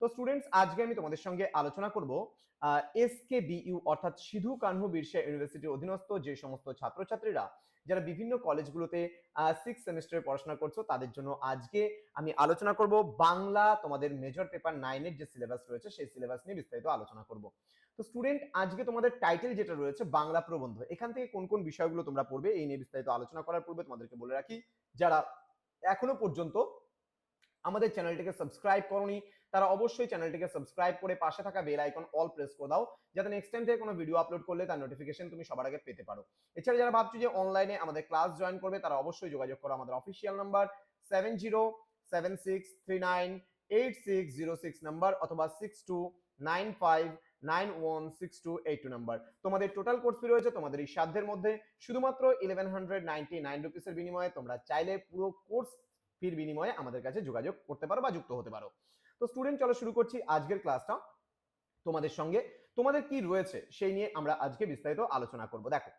তো স্টুডেন্টস আজকে আমি তোমাদের সঙ্গে আলোচনা করব এস কে বিইউ অর্থাৎ সিধু কানহু বিরসা ইউনিভার্সিটির অধীনস্থ যে সমস্ত ছাত্রছাত্রীরা, যারা বিভিন্ন কলেজগুলোতে সিক্স সেমিস্টারে পড়াশোনা করছ, তাদের জন্য আজকে আমি আলোচনা করব বাংলা, তোমাদের মেজর পেপার নাইনের যে সিলেবাস রয়েছে, সেই সিলেবাস নিয়ে বিস্তারিত আলোচনা করব। তো স্টুডেন্ট আজকে তোমাদের টাইটেল যেটা রয়েছে, বাংলা প্রবন্ধ। এখান থেকে কোন কোন বিষয়গুলো তোমরা পড়বে, এই নিয়ে বিস্তারিত আলোচনা করার পূর্বে তোমাদেরকে বলে রাখি, যারা এখনও পর্যন্ত আমাদের চ্যানেলটিকে সাবস্ক্রাইব করনি, তারা অবশ্যই চ্যানেলটিকে সাবস্ক্রাইব করে পাশে থাকা বেল আইকন অল প্রেস করে দাও, যাতে নেক্সট টাইম থেকে কোনো ভিডিও আপলোড করলে তার নোটিফিকেশন তুমি সবার আগে পেতে পারো। এছাড়া যারা ভাবছ যে অনলাইনে আমাদের ক্লাস জয়েন করবে, তারা অবশ্যই যোগাযোগ করো আমাদের official number seven zero seven six three nine eight six zero six number অথবা six two nine five nine one six two eight two number তোমাদের টোটাল কোর্স ফি রয়েছে তোমাদের এই সাধ্যের মধ্যে, শুধুমাত্র ইলেভেন হান্ড্রেড নাইনটি নাইন রুপিসের বিনিময়ে তোমরা চাইলে পুরো কোর্স ফির বিনিময়ে আমাদের কাছে যোগাযোগ করতে পারো বা যুক্ত হতে পারো। তো স্টুডেন্ট চলো শুরু করছি আজকের ক্লাসটা তোমাদের সঙ্গে তোমাদের কি রয়েছে সেই নিয়ে আমরা আজকে বিস্তারিত আলোচনা করব। দেখো,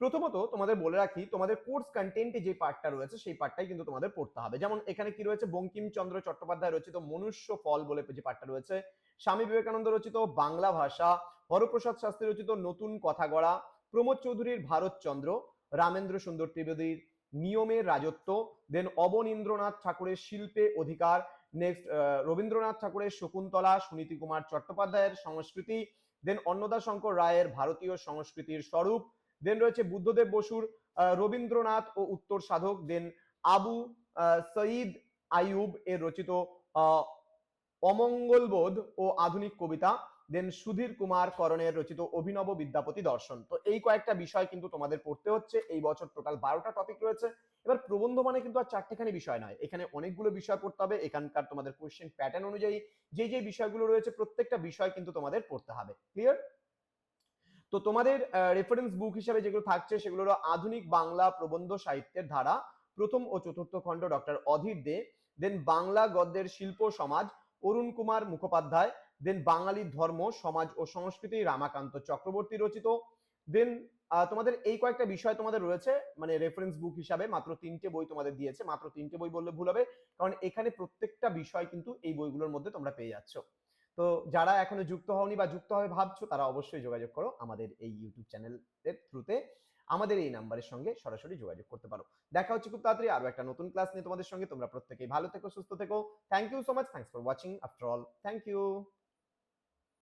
প্রথমত তোমাদের বলে রাখি, তোমাদের কোর্স কন্টেন্টে যে পার্টটা রয়েছে সেই পার্টটাই কিন্তু তোমাদের পড়তে হবে। যেমন এখানে কি রয়েছে? বঙ্কিমচন্দ্র চট্টোপাধ্যায় রচিত মনুষ্য ফল বলে যে পার্টটা রয়েছে। স্বামী বিবেকানন্দ রচিত বাংলা ভাষা। হরপ্রসাদ শাস্ত্রী রচিত নতুন কথা গড়া। প্রমোদ চৌধুরীর ভারতচন্দ্র। রামেন্দ্র সুন্দর ত্রিবেদীর নিয়মের রাজত্ব দেন অবনীন্দ্রনাথ ঠাকুরের শিল্পে অধিকার নেক্সট রবীন্দ্রনাথ ঠাকুরের শকুন্তলা, সুনীতি কুমার চট্টোপাধ্যায়ের সংস্কৃতি দেন অন্নদা শঙ্কর রায়ের ভারতীয় সংস্কৃতির স্বরূপ দেন রয়েছে বুদ্ধদেব বসুর রবীন্দ্রনাথ ও উত্তর সাধক দেন আবু সঈদ আইয়ুব এর রচিত অমঙ্গলবোধ ও আধুনিক কবিতা। দেন সুধীর কুমার করণের রচিত অভিনব বিদ্যাপতি দর্শন। তো এই কয়েকটা বিষয় কিন্তু তোমাদের পড়তে হচ্ছে। এই বছর টোটাল বারোটা টপিক রয়েছে। এবার প্রবন্ধ মানে কিন্তু আর চারটেখানি বিষয় নয়। এখানে অনেকগুলো বিষয় পড়তে হবে। এখানকার তোমাদের কোয়েশ্চেন প্যাটার্ন অনুযায়ী যে যে বিষয়গুলো রয়েছে, প্রত্যেকটা বিষয় কিন্তু তোমাদের পড়তে হবে। ক্লিয়ার তো তোমাদের রেফারেন্স বুক হিসাবে যেগুলো থাকছে সেগুলো হলো আধুনিক বাংলা প্রবন্ধ সাহিত্যের ধারা প্রথম ও চতুর্থ খণ্ড ডক্টর অধীর দে। দেন বাংলা গদ্যের শিল্প সমাজ অরুণ কুমার মুখোপাধ্যায় দেন বাঙালি ধর্ম, সমাজ ও সংস্কৃতি, রামাকান্ত চক্রবর্তী রচিত। দেন তোমাদের এই কয়েকটা বিষয় তোমাদের রয়েছে মানে রেফারেন্স বুক হিসাবে মাত্র তিনটে বই তোমাদের দিয়েছে, মাত্র তিনটে বই বললে ভুল হবে, কারণ এখানে প্রত্যেকটা বিষয় কিন্তু এই বইগুলোর মধ্যে তোমরা পেয়ে যাচ্ছ। তো যারা এখনও যুক্ত হওনি বা যুক্ত হবে ভাবছ, তারা অবশ্যই যোগাযোগ করো আমাদের এই ইউটিউব চ্যানেলের থ্রুতে আমাদের এই নাম্বারের সঙ্গে সরাসরি যোগাযোগ করতে পারো। দেখা হচ্ছে খুব তাড়াতাড়ি আরও একটা নতুন ক্লাস নিয়ে তোমাদের সঙ্গে। তোমরা প্রত্যেকেই ভালো থেকো, সুস্থ থেকো। Thank you so much thanks for watching after all thank you